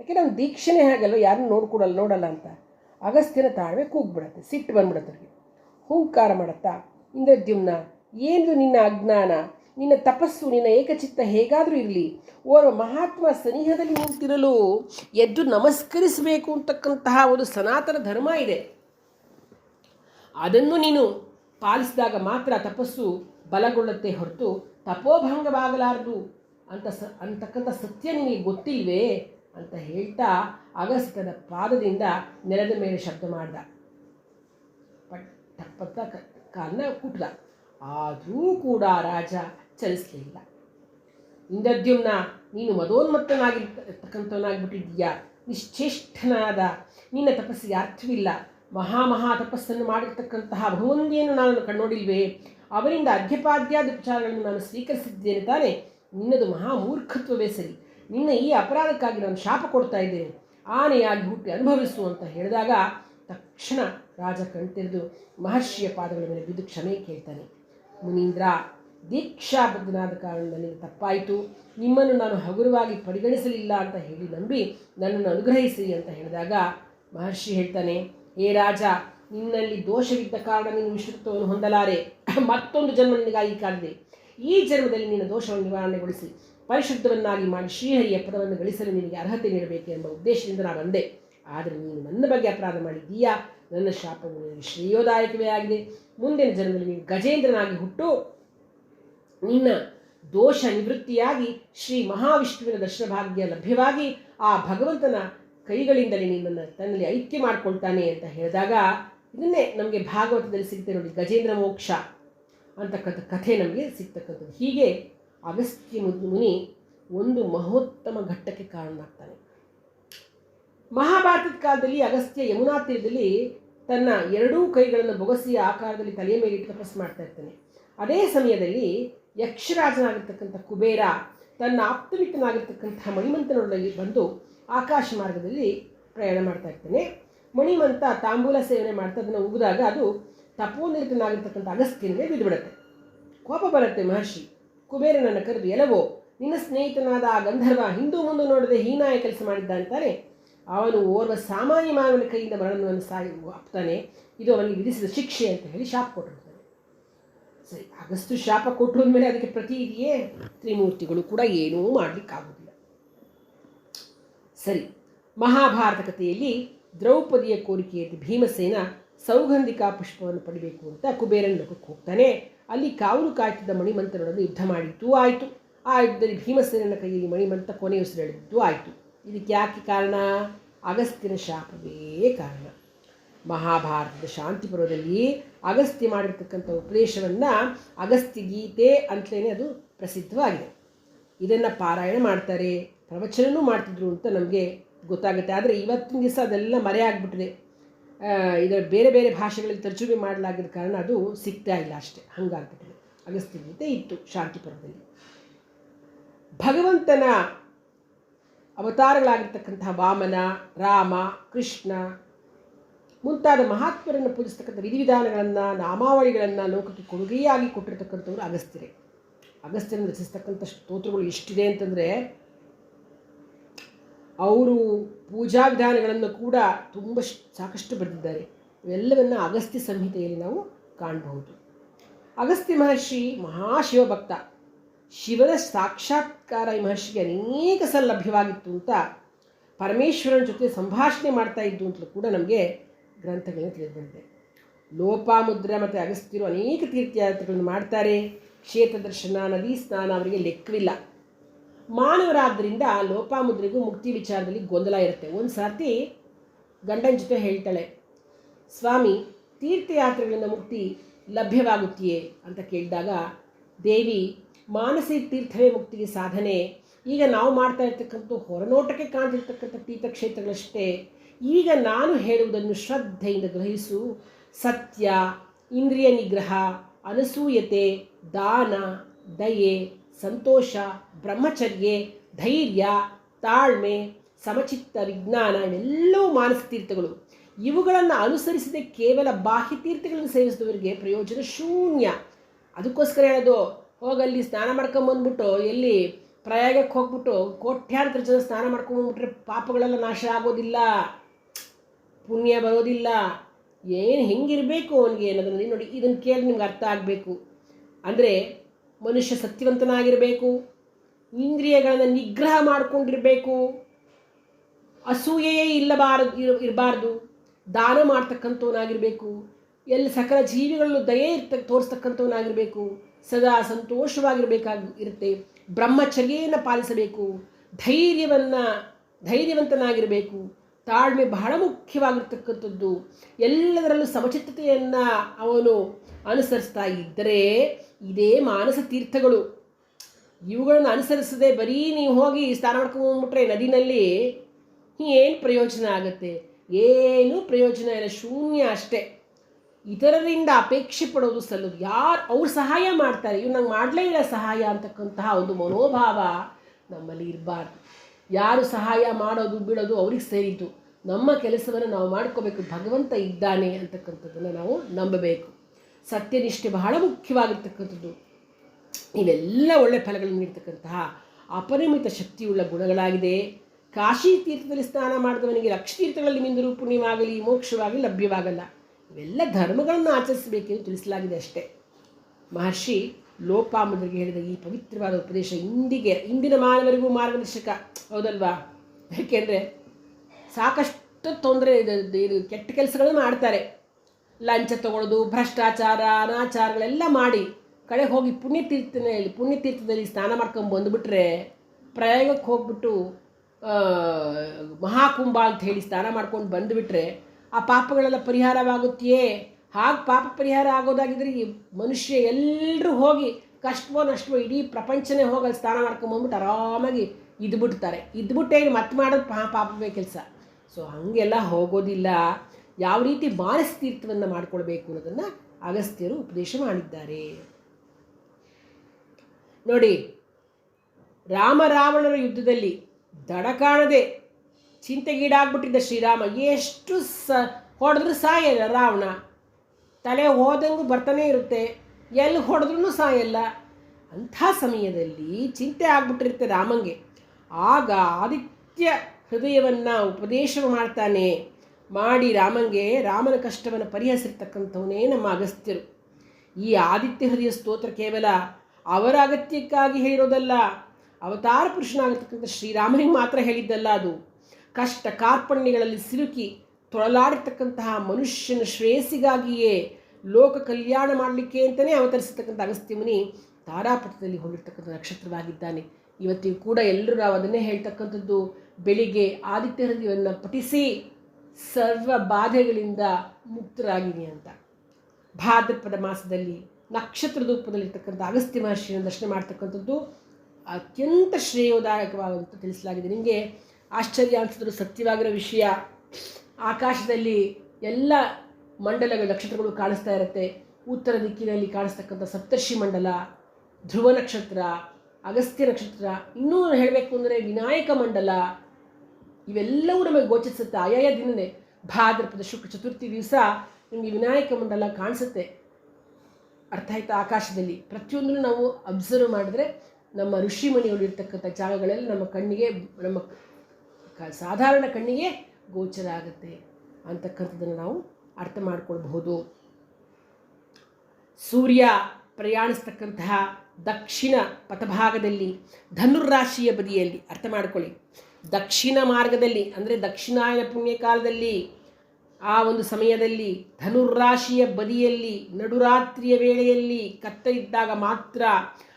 ಯಾಕೆ ನಾವು ದೀಕ್ಷೆನೇ ಹಾಗಲ್ಲ ಯಾರನ್ನೂ ನೋಡ್ಕೊಡಲ್ಲ, ನೋಡಲ್ಲ ಅಂತ. ಅಗಸ್ತ್ಯನ ತಾಳ್ಮೆ ಕೂಗ್ಬಿಡತ್ತೆ, ಸಿಟ್ಟು ಬಂದ್ಬಿಡತ್ತೆ ಅವ್ರಿಗೆ. ಹೂಂಕಾರ ಮಾಡುತ್ತಾ? ಇಂದ್ರದ್ಯುಮ್ನ ಏನು ನಿನ್ನ ಅಜ್ಞಾನ? ನಿನ್ನ ತಪಸ್ಸು, ನಿನ್ನ ಏಕಚಿತ್ತ ಹೇಗಾದರೂ ಇರಲಿ. ಓರ್ವ ಮಹಾತ್ಮ ಸನಿಹದಲ್ಲಿ ನಿಂತಿರಲು ಎದ್ದು ನಮಸ್ಕರಿಸಬೇಕು ಅಂತಕ್ಕಂತಹ ಒಂದು ಸನಾತನ ಧರ್ಮ ಇದೆ. ಅದನ್ನು ನೀನು ಪಾಲಿಸಿದಾಗ ಮಾತ್ರ ತಪಸ್ಸು ಬಲಗೊಳ್ಳುತ್ತೆ ಹೊರತು ತಪೋಭಂಗವಾಗಲಾರದು ಅಂತ ಸ, ಅಂತಕ್ಕಂಥ ಸತ್ಯ ನಿನಗೆ ಗೊತ್ತಿಲ್ವೇ? ಅಂತ ಹೇಳ್ತಾ ಅಗಸ್ತ್ಯನ ಪಾದದಿಂದ ನೆಲದ ಮೇಲೆ ಶಬ್ದ ಮಾಡ್ದ. ಪತ್ತ ಕಾಲನ್ನ ಕುಟ್ದ. ಆದರೂ ಕೂಡ ರಾಜ ಚಲಿಸಲಿಲ್ಲ. ಇಂದ್ರದ್ಯುಮ್ನ ನೀನು ಮದೋನ್ಮತ್ತನಾಗಿರ್ತಕ್ಕಂಥವನಾಗಿಬಿಟ್ಟಿದ್ದೀಯಾ? ನಿಶ್ಚೇಷ್ಟನಾದ. ನಿನ್ನ ತಪಸ್ಸಿಗೆ ಅರ್ಥವಿಲ್ಲ. ಮಹಾ ಮಹಾ ತಪಸ್ಸನ್ನು ಮಾಡಿರ್ತಕ್ಕಂತಹ ಭಗವಂತಿಯನ್ನು ನಾನು ಕಣ್ಣೋಡಿಲ್ವೇ? ಅವರಿಂದ ಅಧ್ಯಪಾದ್ಯಾದ ಉಪಚಾರಗಳನ್ನು ನಾನು ಸ್ವೀಕರಿಸಿದ್ದೇನೆ ತಾನೆ. ನಿನ್ನದು ಮಹಾ ಮೂರ್ಖತ್ವವೇ ಸರಿ. ನಿನ್ನ ಈ ಅಪರಾಧಕ್ಕಾಗಿ ನಾನು ಶಾಪ ಕೊಡ್ತಾ ಇದ್ದೇನೆ. ಆನೆಯಾಗಿ ಹುಟ್ಟಿ ಅನುಭವಿಸು ಅಂತ ಹೇಳಿದಾಗ ತಕ್ಷಣ ರಾಜ ಕಣ್ತೆರೆದು ಮಹರ್ಷಿಯ ಪಾದಗಳ ಮೇಲೆ ಬಿದ್ದು ಕ್ಷಮೆ ಕೇಳ್ತಾನೆ. ಮುನೀಂದ್ರ ಕಾರಣ ನೀನು ತಪ್ಪಾಯಿತು. ನಿಮ್ಮನ್ನು ನಾನು ಹಗುರವಾಗಿ ಪರಿಗಣಿಸಲಿಲ್ಲ ಅಂತ ಹೇಳಿ ನಂಬಿ ನನ್ನನ್ನು ಅನುಗ್ರಹಿಸಿ ಅಂತ ಹೇಳಿದಾಗ ಮಹರ್ಷಿ ಹೇಳ್ತಾನೆ ಏ ರಾಜ, ನಿನ್ನಲ್ಲಿ ದೋಷವಿದ್ದ ಕಾರಣ ನೀನು ವಿಶ್ವತ್ವವನ್ನು ಹೊಂದಲಾರೆ. ಮತ್ತೊಂದು ಜನ್ಮ ನಿನಗಾಗಿ ಕಾದಿದೆ. ಈ ಜನ್ಮದಲ್ಲಿ ನಿನ್ನ ದೋಷವನ್ನು ನಿವಾರಣೆಗೊಳಿಸಿ. ಪರಿಶುದ್ಧವನ್ನಾಗಿ ಮಾಡಿ ಶ್ರೀಹರಿಯ ಪದವನ್ನು ಗಳಿಸಲು ನಿನಗೆ ಅರ್ಹತೆ ನೀಡಬೇಕು ಎಂಬ ಉದ್ದೇಶದಿಂದ ನಾನು ಬಂದೆ ಆದರೆ ನೀನು ನನ್ನ ಬಗ್ಗೆ ಅಪರಾಧ ಮಾಡಿದ್ದೀಯಾ? ನನ್ನ ಶಾಪವು ನಿನಗೆ ಶ್ರೇಯೋದಾಯಕವೇ ಆಗಿದೆ. ಮುಂದಿನ ಜನ್ಮದಲ್ಲಿ ನೀನು ಗಜೇಂದ್ರನಾಗಿ ಹುಟ್ಟು. ನಿನ್ನ ದೋಷ ನಿವೃತ್ತಿಯಾಗಿ ಶ್ರೀ ಮಹಾವಿಷ್ಣುವಿನ ದರ್ಶನ ಭಾಗ್ಯ ಲಭ್ಯವಾಗಿ ಆ ಭಗವಂತನ ಕೈಗಳಿಂದಲೇ ನಿನ್ನನ್ನು ತನ್ನಲ್ಲಿ ಐಕ್ಯ ಮಾಡಿಕೊಳ್ತಾನೆ ಅಂತ ಹೇಳಿದಾಗ ಇದನ್ನೇ ನಮಗೆ ಭಾಗವತದಲ್ಲಿ ಸಿಗ್ತೇನೆ ನೋಡಿ ಗಜೇಂದ್ರ ಮೋಕ್ಷ ಅಂತಕ್ಕಂಥ ಕಥೆ ನಮಗೆ ಸಿಗ್ತಕ್ಕಂಥದ್ದು. ಹೀಗೆ ಅಗಸ್ತ್ಯ ಮುನಿ ಒಂದು ಮಹೋತ್ತಮ ಘಟ್ಟಕ್ಕೆ ಕಾರಣನಾಗ್ತಾನೆ. ಮಹಾಭಾರತದ ಕಾಲದಲ್ಲಿ, ಅಗಸ್ತ್ಯ ಯಮುನಾ ತೀರದಲ್ಲಿ ತನ್ನ ಎರಡೂ ಕೈಗಳನ್ನು ಬೊಗಸಿಯ ಆಕಾರದಲ್ಲಿ ತಲೆಯ ಮೇಲೆ ಇಟ್ಟು ತಪಸ್ಸು ಮಾಡ್ತಾ ಇರ್ತಾನೆ. ಅದೇ ಸಮಯದಲ್ಲಿ ಯಕ್ಷರಾಜನಾಗಿರ್ತಕ್ಕಂಥ ಕುಬೇರ, ತನ್ನ ಆಪ್ತಮಿತ್ರನಾಗಿರ್ತಕ್ಕಂಥ ಮಣಿಮಂತನೊಳಗೆ ಬಂದು ಆಕಾಶ ಮಾರ್ಗದಲ್ಲಿ ಪ್ರಯಾಣ ಮಾಡ್ತಾ ಇರ್ತಾನೆ. ಮಣಿಮಂತ ತಾಂಬೂಲ ಸೇವನೆ ಮಾಡ್ತಾ ಅದನ್ನು ಉಗಿದಾಗ ಅದು ತಪೋನಿರತನಾಗಿರ್ತಕ್ಕಂಥ ಅಗಸ್ತ್ಯನೇ ಬಿದ್ದುಬಿಡುತ್ತೆ ಕೋಪ ಬರುತ್ತೆ ಮಹರ್ಷಿ. ಕುಬೇರನನ್ನು ಕರೆದು ಎಲವೋ ನಿನ್ನ ಸ್ನೇಹಿತನಾದ ಆ ಗಂಧರ್ವ ಹಿಂದೂ ಮುಂದೆ ನೋಡದೆ ಹೀನಾಯ ಕೆಲಸ ಮಾಡಿದ್ದ ಅಂತಾನೆ. ಅವನು ಓರ್ವ ಸಾಮಾನ್ಯ ಮಾನವನ ಕೈಯಿಂದ ಮರಣವನ್ನು ಸಾಯಿ ಅಪ್ತಾನೆ ಇದು ಅವನಿಗೆ ವಿಧಿಸಿದ ಶಿಕ್ಷೆ ಅಂತ ಹೇಳಿ ಶಾಪ ಕೊಟ್ಟಿರ್ತಾನೆ. ಸರಿ ಆಗಷ್ಟು ಶಾಪ ಕೊಟ್ಟರು ಮೇಲೆ ಅದಕ್ಕೆ ಪ್ರತಿ ಇದೆಯೇ ತ್ರಿಮೂರ್ತಿಗಳು ಕೂಡ ಏನೂ ಮಾಡಲಿಕ್ಕಾಗೋದಿಲ್ಲ ಸರಿ, ಮಹಾಭಾರತ ಕಥೆಯಲ್ಲಿ ದ್ರೌಪದಿಯ ಕೋರಿಕೆಯಲ್ಲಿ ಭೀಮಸೇನ ಸೌಗಂಧಿಕಾ ಪುಷ್ಪವನ್ನು ಪಡಿಬೇಕು ಅಂತ ಕುಬೇರನ ಲೋಕಕ್ಕೆ ಹೋಗ್ತಾನೆ. ಅಲ್ಲಿ ಕಾವಲು ಕಾಯ್ತಿದ್ದ ಮಣಿಮಂತನೊಡನೆ ಯುದ್ಧ ಮಾಡಿದ್ದು ಆಯಿತು. ಆ ಯುದ್ಧದಲ್ಲಿ ಭೀಮಸೇನ ಕೈಯಲ್ಲಿ ಮಣಿಮಂತ ಕೊನೆ ಹೇಳಿದ್ದು ಆಯಿತು. ಇದಕ್ಕೆ ಯಾಕೆ ಕಾರಣ? ಅಗಸ್ತ್ಯನ ಶಾಪವೇ ಕಾರಣ. ಮಹಾಭಾರತದ ಶಾಂತಿ ಪರ್ವದಲ್ಲಿ ಅಗಸ್ತ್ಯ ಮಾಡಿರ್ತಕ್ಕಂಥ ಉಪದೇಶವನ್ನು ಅಗಸ್ತ್ಯ ಗೀತೆ ಅಂತಲೇ ಅದು ಪ್ರಸಿದ್ಧವಾಗಿದೆ. ಇದನ್ನು ಪಾರಾಯಣ ಮಾಡ್ತಾರೆ. ಪ್ರವಚನನೂ ಮಾಡ್ತಿದ್ರು ಅಂತ ನಮಗೆ ಗೊತ್ತಾಗುತ್ತೆ. ಆದರೆ ಇವತ್ತಿನ ದಿವಸ ಅದೆಲ್ಲ ಮರೆಯಾಗ್ಬಿಟ್ಟಿದೆ. ಇದರ ಬೇರೆ ಬೇರೆ ಭಾಷೆಗಳಲ್ಲಿ ತರ್ಜುಮೆ ಮಾಡಲಾಗಿದ್ದ ಕಾರಣ ಅದು ಸಿಗ್ತಾ ಇಲ್ಲ ಅಷ್ಟೇ. ಹಂಗಾಗ್ಬಿಟ್ಟಿದೆ. ಅಗಸ್ತ್ಯತೆ ಇತ್ತು ಶಾಂತಿ ಪರ್ವದಲ್ಲಿ ಭಗವಂತನ ಅವತಾರಗಳಾಗಿರ್ತಕ್ಕಂತಹ ವಾಮನ, ರಾಮ, ಕೃಷ್ಣ ಮುಂತಾದ ಮಹಾತ್ಮರನ್ನು ಪೂಜಿಸ್ತಕ್ಕಂಥ ವಿಧಿವಿಧಾನಗಳನ್ನು, ನಾಮಾವಳಿಗಳನ್ನು ಲೋಕಕ್ಕೆ ಕೊಡುಗೆಯಾಗಿ ಕೊಟ್ಟಿರ್ತಕ್ಕಂಥವ್ರು ಅಗಸ್ತ್ಯರೇ. ಅಗಸ್ತ್ಯರನ್ನು ರಚಿಸ್ತಕ್ಕಂಥ ಸ್ತೋತ್ರಗಳು ಎಷ್ಟಿದೆ ಅಂತಂದರೆ ಅವರು ಪೂಜಾ ವಿಧಾನಗಳನ್ನು ಕೂಡ ತುಂಬ ಸಾಕಷ್ಟು ಬರೆದಿದ್ದಾರೆ. ಇವೆಲ್ಲವನ್ನು ಅಗಸ್ತ್ಯ ಸಂಹಿತೆಯಲ್ಲಿ ನಾವು ಕಾಣಬಹುದು. ಅಗಸ್ತ್ಯ ಮಹರ್ಷಿ ಮಹಾಶಿವಭಕ್ತ. ಶಿವನ ಸಾಕ್ಷಾತ್ಕಾರ ಈ ಮಹರ್ಷಿಗೆ ಅನೇಕ ಸಲ ಲಭ್ಯವಾಗಿತ್ತು ಅಂತ ಪರಮೇಶ್ವರನ ಜೊತೆ ಸಂಭಾಷಣೆ ಮಾಡ್ತಾ ಇದ್ದು ಅಂತಲೂ ಕೂಡ ನಮಗೆ ಗ್ರಂಥಗಳನ್ನು ತಿಳಿದು ಬಂದಿದೆ ಲೋಪಾಮುದ್ರ ಮತ್ತು ಅಗಸ್ತ್ಯರು ಅನೇಕ ತೀರ್ಥಯಾತ್ರೆಗಳನ್ನು ಮಾಡ್ತಾರೆ. ಕ್ಷೇತ್ರ ದರ್ಶನ, ನದಿ ಸ್ನಾನ ಅವರಿಗೆ ಲೆಕ್ಕವಿಲ್ಲ. ಮಾನವರಾದ್ದರಿಂದ ಲೋಪಾಮುದ್ರಿಗೂ ಮುಕ್ತಿ ವಿಚಾರದಲ್ಲಿ ಗೊಂದಲ ಇರುತ್ತೆ. ಒಂದು ಸರ್ತಿ ಗಂಡನ ಜೊತೆ ಹೇಳ್ತಾಳೆ, ಸ್ವಾಮಿ, ತೀರ್ಥಯಾತ್ರೆಗಳಿಂದ ಮುಕ್ತಿ ಲಭ್ಯವಾಗುತ್ತೆಯೇ? ಅಂತ ಕೇಳಿದಾಗ, ದೇವಿ ಮಾನಸಿಕ ತೀರ್ಥವೇ ಮುಕ್ತಿಗೆ ಸಾಧನೆ. ಈಗ ನಾವು ಮಾಡ್ತಾ ಇರ್ತಕ್ಕಂಥ ಹೊರನೋಟಕ್ಕೆ ಕಾಣ್ತಿರ್ತಕ್ಕಂಥ ತೀರ್ಥಕ್ಷೇತ್ರಗಳಷ್ಟೇ. ಈಗ ನಾನು ಹೇಳುವುದನ್ನು ಶ್ರದ್ಧೆಯಿಂದ ಗ್ರಹಿಸು. ಸತ್ಯ, ಇಂದ್ರಿಯ ನಿಗ್ರಹ, ಅನಸೂಯತೆ, ದಾನ, ದಯೆ ಸಂತೋಷ, ಬ್ರಹ್ಮಚರ್ಯೆ, ಧೈರ್ಯ, ತಾಳ್ಮೆ, ಸಮಚಿತ್ತ ವಿಜ್ಞಾನ ಇವೆಲ್ಲವೂ ಮಾನಸ ತೀರ್ಥಗಳು ಇವುಗಳನ್ನು ಅನುಸರಿಸದೆ ಕೇವಲ ಬಾಹ್ಯ ತೀರ್ಥಗಳನ್ನು ಸೇವಿಸಿದವರಿಗೆ ಪ್ರಯೋಜನ ಶೂನ್ಯ. ಅದಕ್ಕೋಸ್ಕರ ಹೇಳೋದು ಹೋಗಲ್ಲಿ ಸ್ನಾನ ಮಾಡ್ಕೊಂಬಂದ್ಬಿಟ್ಟು ಎಲ್ಲಿ ಪ್ರಯಾಗಕ್ಕೆ ಹೋಗ್ಬಿಟ್ಟು, ಕೋಟ್ಯಾಂತರ ಜನ ಸ್ನಾನ ಮಾಡ್ಕೊಂಬಂದ್ಬಿಟ್ರೆ ಪಾಪಗಳೆಲ್ಲ ನಾಶ ಆಗೋದಿಲ್ಲ, ಪುಣ್ಯ ಬರೋದಿಲ್ಲ. ಏನು ಹೆಂಗಿರಬೇಕು ಅವನಿಗೆ ಅನ್ನೋದನ್ನು ನೋಡಿ ಇದನ್ನು ಕೇಳಿ ನಿಮ್ಗೆ ಅರ್ಥ ಆಗಬೇಕು. ಅಂದರೆ ಮನುಷ್ಯ ಸತ್ಯವಂತನಾಗಿರಬೇಕು, ಇಂದ್ರಿಯಗಳನ್ನು ನಿಗ್ರಹ ಮಾಡಿಕೊಂಡಿರಬೇಕು, ಅಸೂಯೆಯೇ ಇಲ್ಲಬಾರದು ಇರಬಾರ್ದು, ದಾನ ಮಾಡ್ತಕ್ಕಂಥವನಾಗಿರಬೇಕು, ಎಲ್ಲಿ ಸಕಲ ಜೀವಿಗಳಲ್ಲೂ ದಯೆ ಇರ್ತ, ತೋರಿಸ್ತಕ್ಕಂಥವನಾಗಿರಬೇಕು, ಸದಾ ಸಂತೋಷವಾಗಿರಬೇಕಾಗಿ ಇರುತ್ತೆ. ಬ್ರಹ್ಮಚರ್ಯೆಯನ್ನು ಪಾಲಿಸಬೇಕು, ಧೈರ್ಯವನ್ನು, ಧೈರ್ಯವಂತನಾಗಿರಬೇಕು ತಾಳ್ಮೆ ಬಹಳ ಮುಖ್ಯವಾಗಿರ್ತಕ್ಕಂಥದ್ದು. ಎಲ್ಲದರಲ್ಲೂ ಸಮಚಿತ್ತತೆಯನ್ನು ಅವನು ಅನುಸರಿಸ್ತಾ ಇದ್ದರೆ ಇದೇ ಮಾನಸ ತೀರ್ಥಗಳು. ಇವುಗಳನ್ನು ಅನುಸರಿಸದೆ ಬರೀ ನೀವು ಹೋಗಿ ಸ್ನಾನ ಮಾಡ್ಕೊಂಡ್ಬಿಟ್ರೆ ನದಿನಲ್ಲಿ ಏನು ಪ್ರಯೋಜನ ಆಗುತ್ತೆ? ಏನೂ ಪ್ರಯೋಜನ ಇಲ್ಲ, ಶೂನ್ಯ ಅಷ್ಟೇ. ಇತರರಿಂದ ಅಪೇಕ್ಷೆ ಪಡೋದು ಸಲ್ಲದು. ಯಾರು ಅವ್ರು ಸಹಾಯ ಮಾಡ್ತಾರೆ? ಇವ್ರು ನಂಗೆ ಮಾಡಲೇ ಇಲ್ಲ ಸಹಾಯ ಅಂತಕ್ಕಂತಹ ಒಂದು ಮನೋಭಾವ ನಮ್ಮಲ್ಲಿ ಇರಬಾರ್ದು. ಯಾರು ಸಹಾಯ ಮಾಡೋದು ಬಿಡೋದು ಅವ್ರಿಗೆ ಸೇರಿತು ನಮ್ಮ ಕೆಲಸವನ್ನು ನಾವು ಮಾಡ್ಕೋಬೇಕು. ಭಗವಂತ ಇದ್ದಾನೆ ಅಂತಕ್ಕಂಥದ್ದನ್ನು ನಾವು ನಂಬಬೇಕು. ಸತ್ಯನಿಷ್ಠೆ ಬಹಳ ಮುಖ್ಯವಾಗಿರ್ತಕ್ಕಂಥದ್ದು. ಇವೆಲ್ಲ ಒಳ್ಳೆ ಫಲಗಳನ್ನು ನೀಡ್ತಕ್ಕಂತಹ ಅಪರಿಮಿತ ಶಕ್ತಿಯುಳ್ಳ ಗುಣಗಳಾಗಿದೆ. ಕಾಶಿ ತೀರ್ಥದಲ್ಲಿ ಸ್ನಾನ ಮಾಡಿದವನಿಗೆ ಲಕ್ಷ ತೀರ್ಥಗಳಲ್ಲಿ ಪುಣ್ಯವಾಗಲಿ ಮೋಕ್ಷವಾಗಲಿ ಲಭ್ಯವಾಗಲ್ಲ. ಇವೆಲ್ಲ ಧರ್ಮಗಳನ್ನು ಆಚರಿಸಬೇಕೆಂದು ತಿಳಿಸಲಾಗಿದೆ ಅಷ್ಟೇ. ಮಹರ್ಷಿ ಲೋಪಾಮುದ್ರಿಗೆ ಹೇಳಿದ ಈ ಪವಿತ್ರವಾದ ಉಪದೇಶ ಇಂದಿಗೆ, ಇಂದಿನ ಮಾನವರಿಗೂ ಮಾರ್ಗದರ್ಶಕ. ಹೌದಲ್ವಾ? ಯಾಕೆಂದರೆ ಸಾಕಷ್ಟು ತೊಂದರೆ ಇದು ಕೆಟ್ಟ ಕೆಲಸಗಳನ್ನು ಮಾಡ್ತಾರೆ. ಲಂಚ ತಗೊಳ್ಳೋದು ಭ್ರಷ್ಟಾಚಾರ, ಅನಾಚಾರಗಳೆಲ್ಲ ಮಾಡಿ ಕಡೆ ಹೋಗಿ ಪುಣ್ಯತೀರ್ಥನಲ್ಲಿ ಪುಣ್ಯತೀರ್ಥದಲ್ಲಿ ಸ್ನಾನ ಮಾಡ್ಕೊಂಡು ಬಂದುಬಿಟ್ರೆ ಪ್ರಯೋಗಕ್ಕೆ ಹೋಗ್ಬಿಟ್ಟು ಮಹಾಕುಂಭ ಅಂತ ಹೇಳಿ ಸ್ನಾನ ಮಾಡ್ಕೊಂಡು ಬಂದುಬಿಟ್ರೆ ಆ ಪಾಪಗಳೆಲ್ಲ ಪರಿಹಾರವಾಗುತ್ತೆಯೇ ಹಾಗೆ ಪಾಪ ಪರಿಹಾರ ಆಗೋದಾಗಿದ್ರೆ ಈ ಮನುಷ್ಯ ಎಲ್ಲರೂ ಹೋಗಿ ಕಷ್ಟವೋ ನಷ್ಟವೋ ಇಡೀ ಪ್ರಪಂಚನೇ ಹೋಗಿ ಅಲ್ಲಿ ಸ್ನಾನ ಮಾಡ್ಕೊಂಬಂದ್ಬಿಟ್ಟು ಆರಾಮಾಗಿ ಇದ್ಬಿಡ್ತಾರೆ. ಇದ್ಬಿಟ್ಟೇನು ಮತ್ತೆ ಮಾಡೋದು ಪಾ ಪಾಪವೇ ಕೆಲಸ. ಸೊ ಹಾಗೆಲ್ಲ ಹೋಗೋದಿಲ್ಲ. ಯಾವ ರೀತಿ ಮಾನಸ್ತೀರ್ಥವನ್ನು ಮಾಡ್ಕೊಳ್ಬೇಕು ಅನ್ನೋದನ್ನು ಅಗಸ್ತ್ಯರು ಉಪದೇಶ ಮಾಡಿದ್ದಾರೆ. ನೋಡಿ, ರಾಮ ರಾವಣರ ಯುದ್ಧದಲ್ಲಿ ದಡ ಕಾಣದೆ ಚಿಂತೆಗೀಡಾಗ್ಬಿಟ್ಟಿದ್ದ ಶ್ರೀರಾಮ, ಎಷ್ಟು ಸ, ಹೊಡೆದ್ರೂ ಸಾಯಲ್ಲ ರಾವಣ. ತಲೆ ಹೋದಂಗೂ ಬರ್ತಾನೆ ಇರುತ್ತೆ, ಎಲ್ಲಿ ಹೊಡೆದ್ರೂ ಸಾಯಲ್ಲ. ಅಂಥ ಸಮಯದಲ್ಲಿ ಚಿಂತೆ ಆಗ್ಬಿಟ್ಟಿರುತ್ತೆ ರಾಮಂಗೆ. ಆಗ ಆದಿತ್ಯ ಹೃದಯವನ್ನು ಉಪದೇಶ ಮಾಡ್ತಾನೆ. ಮಾಡಿ ರಾಮಂಗೆ ರಾಮನ ಕಷ್ಟವನ್ನು ಪರಿಹರಿಸಿರ್ತಕ್ಕಂಥವನೇ ನಮ್ಮ ಅಗಸ್ತ್ಯರು. ಈ ಆದಿತ್ಯ ಹೃದಯ ಸ್ತೋತ್ರ ಕೇವಲ ಅವರ ಅಗತ್ಯಕ್ಕಾಗಿ ಹೇಳಿರೋದಲ್ಲ, ಅವತಾರ ಪುರುಷನಾಗಿರ್ತಕ್ಕಂಥ ಶ್ರೀರಾಮನಿಗೆ ಮಾತ್ರ ಹೇಳಿದ್ದಲ್ಲ ಅದು. ಕಷ್ಟ ಕಾರ್ಪಣ್ಯಗಳಲ್ಲಿ ಸಿಲುಕಿ ತೊಳಲಾಡಿರ್ತಕ್ಕಂತಹ ಮನುಷ್ಯನ ಶ್ರೇಯಸ್ಸಿಗಾಗಿಯೇ ಲೋಕ ಕಲ್ಯಾಣ ಮಾಡಲಿಕ್ಕೆ ಅಂತಲೇ ಅವತರಿಸಿರ್ತಕ್ಕಂಥ ಅಗಸ್ತ್ಯ ಮುನಿ ತಾರಾಪಥದಲ್ಲಿ ಹೋಗಿರ್ತಕ್ಕಂಥ ನಕ್ಷತ್ರವಾಗಿದ್ದಾನೆ. ಇವತ್ತಿಗೂ ಕೂಡ ಎಲ್ಲರೂ ನಾವು ಅದನ್ನೇ ಹೇಳ್ತಕ್ಕಂಥದ್ದು. ಬೆಳಿಗ್ಗೆ ಆದಿತ್ಯ ಹೃದಯವನ್ನು ಪಠಿಸಿ ಸರ್ವ ಬಾಧೆಗಳಿಂದ ಮುಕ್ತರಾಗಿನಿ ಅಂತ. ಭಾದ್ರಪದ ಮಾಸದಲ್ಲಿ ನಕ್ಷತ್ರ ರೂಪದಲ್ಲಿರ್ತಕ್ಕಂಥ ಅಗಸ್ತ್ಯ ಮಹರ್ಷಿಯನ್ನು ದರ್ಶನ ಮಾಡ್ತಕ್ಕಂಥದ್ದು ಅತ್ಯಂತ ಶ್ರೇಯೋದಾಯಕವಾದಂತ ತಿಳಿಸಲಾಗಿದೆ. ನಿಮಗೆ ಆಶ್ಚರ್ಯ ಅನಿಸಿದ್ರು ಸತ್ಯವಾಗಿರೋ ವಿಷಯ. ಆಕಾಶದಲ್ಲಿ ಎಲ್ಲ ಮಂಡಲಗಳು ನಕ್ಷತ್ರಗಳು ಕಾಣಿಸ್ತಾ ಇರುತ್ತೆ. ಉತ್ತರ ದಿಕ್ಕಿನಲ್ಲಿ ಕಾಣಿಸ್ತಕ್ಕಂಥ ಸಪ್ತರ್ಷಿ ಮಂಡಲ, ಧ್ರುವ ನಕ್ಷತ್ರ, ಅಗಸ್ತ್ಯ ನಕ್ಷತ್ರ, ಇನ್ನೂ ಹೇಳಬೇಕು ಅಂದರೆ ವಿನಾಯಕ ಮಂಡಲ, ಇವೆಲ್ಲವೂ ನಮಗೆ ಗೋಚರಿಸುತ್ತೆ ಆಯಾಯ ದಿನನೇ. ಭಾದ್ರಪದ ಶುಕ್ರ ಚತುರ್ಥಿ ದಿವಸ ನಿಮಗೆ ವಿನಾಯಕ ಮಂಡಲ ಕಾಣಿಸುತ್ತೆ. ಅರ್ಥ ಆಯ್ತಾ ಆಕಾಶದಲ್ಲಿ? ಪ್ರತಿಯೊಂದನ್ನು ನಾವು ಅಬ್ಸರ್ವ್ ಮಾಡಿದ್ರೆ ನಮ್ಮ ಋಷಿಮಣಿಗಳು ಇರ್ತಕ್ಕಂಥ ಜಾಗಗಳಲ್ಲಿ ನಮ್ಮ ಕಣ್ಣಿಗೆ, ನಮ್ಮ ಸಾಧಾರಣ ಕಣ್ಣಿಗೆ ಗೋಚರ ಆಗುತ್ತೆ ಅಂತಕ್ಕಂಥದ್ದನ್ನು ನಾವು ಅರ್ಥ ಮಾಡ್ಕೊಳ್ಬಹುದು. ಸೂರ್ಯ ಪ್ರಯಾಣಿಸ್ತಕ್ಕಂತಹ ದಕ್ಷಿಣ ಪಥಭಾಗದಲ್ಲಿ, ಧನುರ್ರಾಶಿಯ ಬದಿಯಲ್ಲಿ, ಅರ್ಥ ಮಾಡ್ಕೊಳ್ಳಿ. ದಕ್ಷಿಣ ಮಾರ್ಗದಲ್ಲಿ, ಅಂದರೆ ದಕ್ಷಿಣಾಯನ ಪುಣ್ಯಕಾಲದಲ್ಲಿ, ಆ ಒಂದು ಸಮಯದಲ್ಲಿ ಧನುರ್ರಾಶಿಯ ಬದಿಯಲ್ಲಿ, ನಡುರಾತ್ರಿಯ ವೇಳೆಯಲ್ಲಿ ಕತ್ತ ಇದ್ದಾಗ ಮಾತ್ರ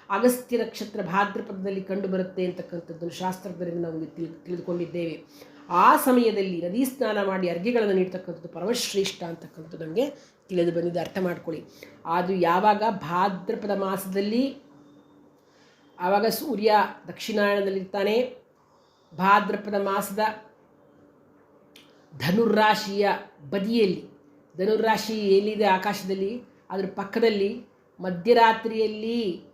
ಅಗಸ್ತ್ಯ ನಕ್ಷತ್ರ ಭಾದ್ರಪದದಲ್ಲಿ ಕಂಡುಬರುತ್ತೆ ಅಂತಕ್ಕಂಥದ್ದನ್ನು ಶಾಸ್ತ್ರದಲ್ಲಿ ನಾವು ತಿಳಿ, ತಿಳಿದುಕೊಂಡಿದ್ದೇವೆ. ಆ ಸಮಯದಲ್ಲಿ ನದಿ ಸ್ನಾನ ಮಾಡಿ ಅರ್ಗೆಗಳನ್ನು ನೀಡ್ತಕ್ಕಂಥದ್ದು ಪರಮಶ್ರೇಷ್ಠ ಅಂತಕ್ಕಂಥದ್ದು ನಮಗೆ ತಿಳಿದು ಬಂದಿದ್ದು ಅರ್ಥ ಮಾಡ್ಕೊಳ್ಳಿ. ಅದು ಯಾವಾಗ ಭಾದ್ರಪದ ಮಾಸದಲ್ಲಿ ಆವಾಗ ಸೂರ್ಯ ದಕ್ಷಿಣಾಯಣದಲ್ಲಿರ್ತಾನೆ ಭಾದ್ರಪದ ಮಾಸದ ಧನುರಾಶಿಯ ಬದಿಯಲ್ಲಿ ಧನುರಾಶಿ ಎಲ್ಲಿದೆ? ಆಕಾಶದಲ್ಲಿ, ಅದರ ಪಕ್ಕದಲ್ಲಿ, ಮಧ್ಯರಾತ್ರಿಯಲ್ಲಿ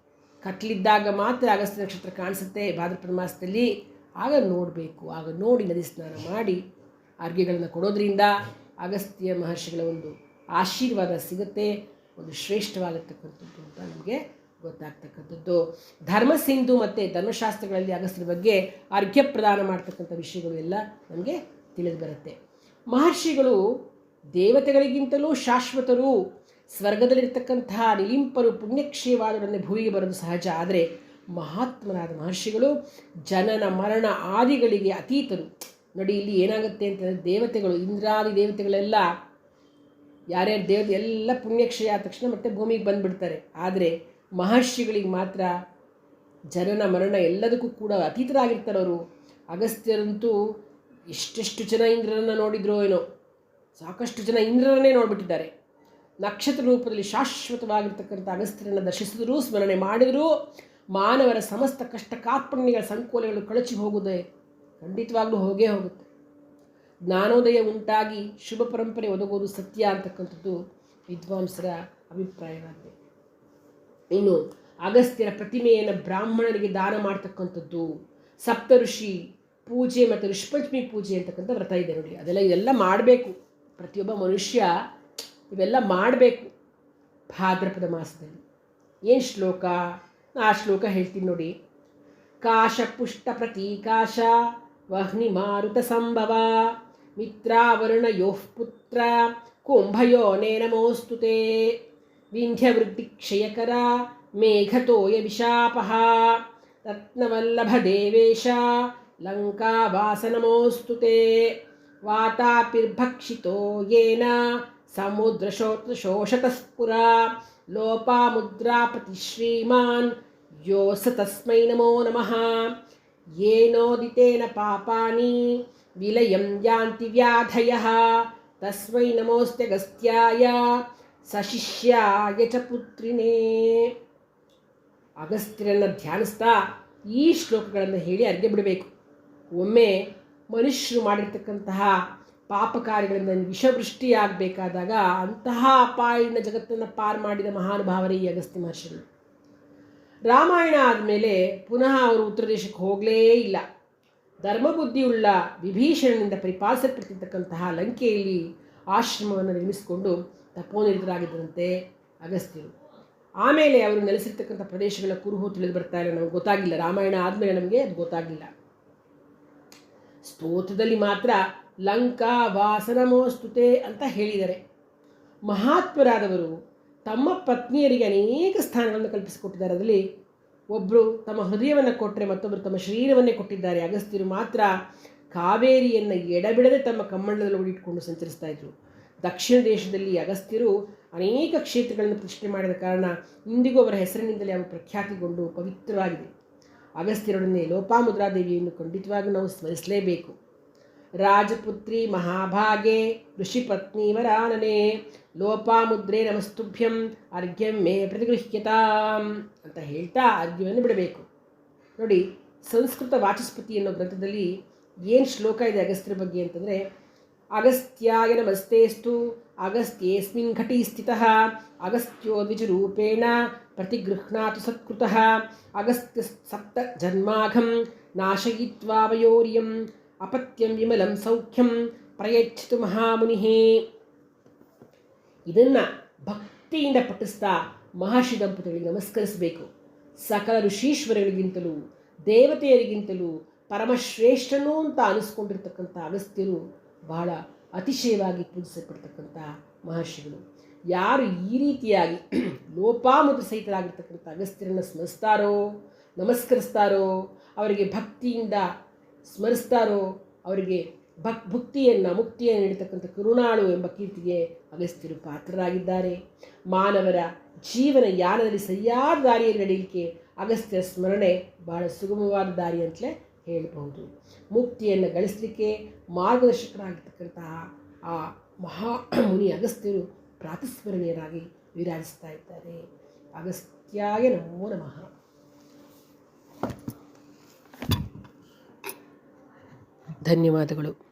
ಕಟ್ಲಿದ್ದಾಗ ಮಾತ್ರ ಅಗಸ್ತ್ಯ ನಕ್ಷತ್ರ ಕಾಣಿಸುತ್ತೆ ಭಾದ್ರಪದ ಮಾಸದಲ್ಲಿ ಆಗ ನೋಡಬೇಕು, ಆಗ ನೋಡಿ ನದಿ ಸ್ನಾನ ಮಾಡಿ ಅರ್ಘ್ಯಗಳನ್ನು ಕೊಡೋದ್ರಿಂದ ಅಗಸ್ತ್ಯ ಮಹರ್ಷಿಗಳ ಒಂದು ಆಶೀರ್ವಾದ ಸಿಗುತ್ತೆ, ಒಂದು ಶ್ರೇಷ್ಠವಾಗಿರ್ತಕ್ಕಂಥದ್ದು ಅಂತ ನಮಗೆ ಗೊತ್ತಾಗ್ತಕ್ಕಂಥದ್ದು. ಧರ್ಮ ಸಿಂಧು ಮತ್ತು ಧರ್ಮಶಾಸ್ತ್ರಗಳಲ್ಲಿ ಅಗಸ್ತ್ಯರ ಬಗ್ಗೆ ಅರ್ಘ್ಯ ಪ್ರದಾನ ಮಾಡ್ತಕ್ಕಂಥ ವಿಷಯಗಳು ಎಲ್ಲ ನಮಗೆ ತಿಳಿದು ಬರುತ್ತೆ. ಮಹರ್ಷಿಗಳು ದೇವತೆಗಳಿಗಿಂತಲೂ ಶಾಶ್ವತರು ಸ್ವರ್ಗದಲ್ಲಿರ್ತಕ್ಕಂತಹ ನಿಲಿಂಪರು ಪುಣ್ಯಕ್ಷೇವಾದರನ್ನೇ ಭೂಮಿಗೆ ಬರೋದು ಸಹಜ. ಆದರೆ ಮಹಾತ್ಮನಾದ ಮಹರ್ಷಿಗಳು ಜನನ, ಮರಣ ಆದಿಗಳಿಗೆ ಅತೀತರು. ನೋಡಿ, ಇಲ್ಲಿ ಏನಾಗುತ್ತೆ ಅಂತಂದರೆ ದೇವತೆಗಳು, ಇಂದ್ರಾದಿ ದೇವತೆಗಳೆಲ್ಲ, ಯಾರ್ಯಾರು ದೇವತೆ, ಎಲ್ಲ ಪುಣ್ಯಕ್ಷಯ ಆದ ತಕ್ಷಣ ಮತ್ತೆ ಭೂಮಿಗೆ ಬಂದುಬಿಡ್ತಾರೆ. ಆದರೆ ಮಹರ್ಷಿಗಳಿಗೆ ಮಾತ್ರ ಜನನ, ಮರಣ ಎಲ್ಲದಕ್ಕೂ ಕೂಡ ಅತೀತರಾಗಿರ್ತಾರೆ ಅವರು ಅಗಸ್ತ್ಯರಂತೂ ಎಷ್ಟೆಷ್ಟು ಜನ ಇಂದ್ರರನ್ನು ನೋಡಿದ್ರೋ ಏನೋ. ಸಾಕಷ್ಟು ಜನ ಇಂದ್ರರನ್ನೇ ನೋಡಿಬಿಟ್ಟಿದ್ದಾರೆ. ನಕ್ಷತ್ರ ರೂಪದಲ್ಲಿ ಶಾಶ್ವತವಾಗಿರ್ತಕ್ಕಂಥ ಅಗಸ್ತ್ಯರನ್ನು ದರ್ಶಿಸಿದರೂ, ಸ್ಮರಣೆ ಮಾಡಿದರೂ. ಮಾನವರ ಸಮಸ್ತ ಕಷ್ಟ ಕಾರ್ಪಣ್ಯಗಳ ಸಂಕೋಲೆಗಳು ಕಳಚಿ ಹೋಗುವುದೇ ಖಂಡಿತವಾಗ್ಲೂ ಹೋಗೇ ಹೋಗುತ್ತೆ. ಜ್ಞಾನೋದಯ ಉಂಟಾಗಿ ಶುಭ ಪರಂಪರೆ ಒದಗೋದು ಸತ್ಯ ಅಂತಕ್ಕಂಥದ್ದು ವಿದ್ವಾಂಸರ ಅಭಿಪ್ರಾಯವಾಗಿದೆ. ಇನ್ನು ಅಗಸ್ತ್ಯರ ಪ್ರತಿಮೆಯನ್ನು ಬ್ರಾಹ್ಮಣರಿಗೆ ದಾನ ಮಾಡ್ತಕ್ಕಂಥದ್ದು ಸಪ್ತ ಋಷಿ ಪೂಜೆ ಮತ್ತು ಋಷಿಪಂಚಮಿ ಪೂಜೆ ಅಂತಕ್ಕಂಥ ವ್ರತ ಇದೆ ನೋಡಿ. ಅದೆಲ್ಲ ಇದೆಲ್ಲ ಮಾಡಬೇಕು. ಪ್ರತಿಯೊಬ್ಬ ಮನುಷ್ಯ ಇವೆಲ್ಲ ಮಾಡಬೇಕು ಭಾದ್ರಪದ ಮಾಸದಲ್ಲಿ. ಏನು ಶ್ಲೋಕ? ಆ ಶ್ಲೋಕ ಹೇಳ್ತೀನಿ ನೋಡಿ. ಕಾಶ ಪುಷ್ಟ ಪ್ರತೀಕಾಶ ವಹ್ನಿ ಮಾರುತ ಸಂಭವ ಮಿತ್ರಾವರುಣ ಯೋಃ ಪುತ್ರ ಕುಂಭಯೋನೇ ನಮೋಸ್ತುತೆ ವಿಂಧ್ಯವೃದ್ಧಿಕ್ಷಯಕರ ಮೇಘತೋಯ ವಿಶಾಪಃ ರತ್ನವಲ್ಲಭ ದೇವೇಶ ಲಂಕಾವಾಸ ನಮೋಸ್ತು ತೇ ವಾತಾಪಿರ್ಭಕ್ಷಿತೋ ಯೇನ ಸಮುದ್ರಶೋಷತಸ್ಪುರ ಲೋಪಾಮುದ್ರಾಪತಿ ಶ್ರೀಮಾನ್ ಯೋಸ ತಸ್ಮೈ ನಮೋ ನಮಃ ಏನೋದಿತೇನ ಪಾಪಾನಿ ವಿಲಯಂ ಯಾಂತಿ ವ್ಯಾಧಯಃ ತಸ್ಮೈ ನಮೋಸ್ತ್ಯಗಸ್ತ್ಯಾಯ ಸಶಿಷ್ಯಾಯ ಚ ಪುತ್ರಿನೇ ಅಗಸ್ತ್ಯರನ್ನು ಧ್ಯಾನಿಸ್ತಾ ಈ ಶ್ಲೋಕಗಳನ್ನು ಹೇಳಿ ಅರ್ಗೆ ಬಿಡಬೇಕು. ಒಮ್ಮೆ ಮನುಷ್ಯರು ಮಾಡಿರ್ತಕ್ಕಂತಹ ಪಾಪ ಕಾರ್ಯಗಳಿಂದ ವಿಷವೃಷ್ಟಿಯಾಗಬೇಕಾದಾಗ ಅಂತಹ ಅಪಾಯನ ಜಗತ್ತನ್ನು ಪಾರು ಮಾಡಿದ ಮಹಾನುಭಾವರೇ ಈ ಅಗಸ್ತ್ಯ ಮಹರ್ಷಿಗಳು. ರಾಮಾಯಣ ಆದಮೇಲೆ ಪುನಃ ಅವರು ಉತ್ತರ ದೇಶಕ್ಕೆ ಹೋಗಲೇ ಇಲ್ಲ. ಧರ್ಮಬುದ್ಧಿಯುಳ್ಳ ವಿಭೀಷಣನಿಂದ ಪರಿಪಾಲಿಸಲ್ಪಟ್ಟಿರ್ತಕ್ಕಂತಹ ಲಂಕೆಯಲ್ಲಿ ಆಶ್ರಮವನ್ನು ನಿರ್ಮಿಸಿಕೊಂಡು ತಪೋನಿರಿತರಾಗಿದ್ದರಂತೆ ಅಗಸ್ತ್ಯರು. ಆಮೇಲೆ ಅವರು ನೆಲೆಸಿರ್ತಕ್ಕಂಥ ಪ್ರದೇಶಗಳ ಕುರುಹು ತಿಳಿದು ಬರ್ತಾ ಇಲ್ಲ. ನಮಗೆ ಗೊತ್ತಾಗಿಲ್ಲ. ರಾಮಾಯಣ ಆದಮೇಲೆ ನಮಗೆ ಅದು ಗೊತ್ತಾಗಲಿಲ್ಲ ಸ್ತೋತ್ರದಲ್ಲಿ ಮಾತ್ರ ಲಂಕಾ ವಾಸನಮೋಸ್ತುತೆ ಅಂತ ಹೇಳಿದ್ದಾರೆ ಮಹಾತ್ಮರಾದವರು ತಮ್ಮ ಪತ್ನಿಯರಿಗೆ ಅನೇಕ ಸ್ಥಾನಗಳನ್ನು ಕಲ್ಪಿಸಿಕೊಟ್ಟಿದ್ದಾರೆ. ಅದರಲ್ಲಿ ಒಬ್ಬರು ತಮ್ಮ ಹೃದಯವನ್ನು ಕೊಟ್ಟರೆ ಮತ್ತೊಬ್ಬರು ತಮ್ಮ ಶರೀರವನ್ನೇ ಕೊಟ್ಟಿದ್ದಾರೆ. ಅಗಸ್ತ್ಯರು ಮಾತ್ರ ಕಾವೇರಿಯನ್ನು ಎಡಬಿಡದೆ ತಮ್ಮ ಕಮ್ಮಂಡದಲ್ಲಿ ಓಡಿಟ್ಕೊಂಡು ಸಂಚರಿಸ್ತಾ ಇದ್ರು. ದಕ್ಷಿಣ ದೇಶದಲ್ಲಿ ಅಗಸ್ತ್ಯರು ಅನೇಕ ಕ್ಷೇತ್ರಗಳನ್ನು ಪ್ರತಿಷ್ಠೆ ಮಾಡಿದ ಕಾರಣ ಇಂದಿಗೂ ಅವರ ಹೆಸರಿನಿಂದಲೇ ಅವರು ಪ್ರಖ್ಯಾತಿಗೊಂಡು ಪವಿತ್ರವಾಗಿದೆ. ಅಗಸ್ತ್ಯರೊಡನೆ ಲೋಪಾಮುದ್ರಾದೇವಿಯನ್ನು ಖಂಡಿತವಾಗಿ ನಾವು ಸ್ಮರಿಸಲೇಬೇಕು. ರಾಜಪುತ್ರಿ ಮಹಾಭಾಗೆ ಋಷಿಪತ್ನಿ ವರಾನನೆ ಲೋಪಾಮುದ್ರೇ ನಮಸ್ತುಭ್ಯಂ, ಅರ್ಘ್ಯಂ ಮೇ ಪ್ರತಿಗೃಹ್ಯತಾಂ ಅಂತ ಹೇಳ್ತಾ ಅರ್ಘ್ಯವನ್ನು ಬಿಡಬೇಕು. ನೋಡಿ, ಸಂಸ್ಕೃತ ವಾಚಸ್ಪತಿ ಅನ್ನೋ ಗ್ರಂಥದಲ್ಲಿ ಏನು ಶ್ಲೋಕ ಇದೆ ಅಗಸ್ತ್ಯರ ಬಗ್ಗೆ ಅಂತಂದರೆ, ಅಗಸ್ತ್ಯಾಯ ನಮಸ್ತೇಸ್ತು, ಅಗಸ್ತ್ಯೇಸ್ಮಿನ್ ಘಟಿ ಸ್ಥಿತ ದ್ವಿಜರೂಪೇಣ ಪ್ರತಿಗೃಹ್ಣಾತು ಸತ್ಕೃತಃ, ಅಗಸ್ತ್ಯ ಸಪ್ತ ಜನ್ಮಾಘಂ ನಾಶಯಿತ್ವಾ ವಯೋರ್ಯಂ ಅಪತ್ಯಂ ವಿಮಲಂ ಸೌಖ್ಯಂ ಪ್ರಯಚ್ಛಿತು ಮಹಾಮುನಿ ಇದನ್ನು ಭಕ್ತಿಯಿಂದ ಪಠಿಸ್ತಾ ಮಹರ್ಷಿ ದಂಪತಿಗಳಿಗೆ ನಮಸ್ಕರಿಸಬೇಕು. ಸಕಲ ಋಷೀಶ್ವರಗಳಿಗಿಂತಲೂ ದೇವತೆಯರಿಗಿಂತಲೂ, ಪರಮಶ್ರೇಷ್ಠನು ಅಂತ ಅನಿಸ್ಕೊಂಡಿರ್ತಕ್ಕಂಥ ಅಗಸ್ತ್ಯರು ಬಹಳ ಅತಿಶಯವಾಗಿ ಪೂಜಿಸಲ್ಪಡ್ತಕ್ಕಂಥ ಮಹರ್ಷಿಗಳು. ಯಾರು ಈ ರೀತಿಯಾಗಿ ಲೋಪಾಮುದ ಸಹಿತರಾಗಿರ್ತಕ್ಕಂಥ ಅಗಸ್ತ್ಯರನ್ನು ಸ್ಮರಿಸ್ತಾರೋ, ನಮಸ್ಕರಿಸ್ತಾರೋ, ಅವರಿಗೆ ಭಕ್ತಿಯಿಂದ ಸ್ಮರಿಸ್ತಾರೋ ಅವರಿಗೆ ಭಕ್, ಭುಕ್ತಿಯನ್ನು, ಮುಕ್ತಿಯನ್ನು ನೀಡತಕ್ಕಂಥ ಕರುಣಾಳು ಎಂಬ ಕೀರ್ತಿಗೆ ಅಗಸ್ತ್ಯರು ಪಾತ್ರರಾಗಿದ್ದಾರೆ. ಮಾನವರ ಜೀವನ ಯಾನದಲ್ಲಿ ಸರಿಯಾದ ದಾರಿಯಲ್ಲಿ ನಡೆಯಲಿಕ್ಕೆ ಅಗಸ್ತ್ಯ ಸ್ಮರಣೆ ಬಹಳ ಸುಗಮವಾದ ದಾರಿ ಅಂತಲೇ ಹೇಳಬಹುದು. ಮುಕ್ತಿಯನ್ನು ಗಳಿಸಲಿಕ್ಕೆ ಮಾರ್ಗದರ್ಶಕರಾಗಿರ್ತಕ್ಕಂತಹ ಆ ಮಹಾ ಮುನಿ ಅಗಸ್ತ್ಯರು ಪ್ರಾತಸ್ಮರಣೀಯರಾಗಿ ವಿರಾಜಿಸ್ತಾ ಇದ್ದಾರೆ. ಅಗಸ್ತ್ಯಾಗೆ ನಮೋ ನಮಃ. ಧನ್ಯವಾದಗಳು.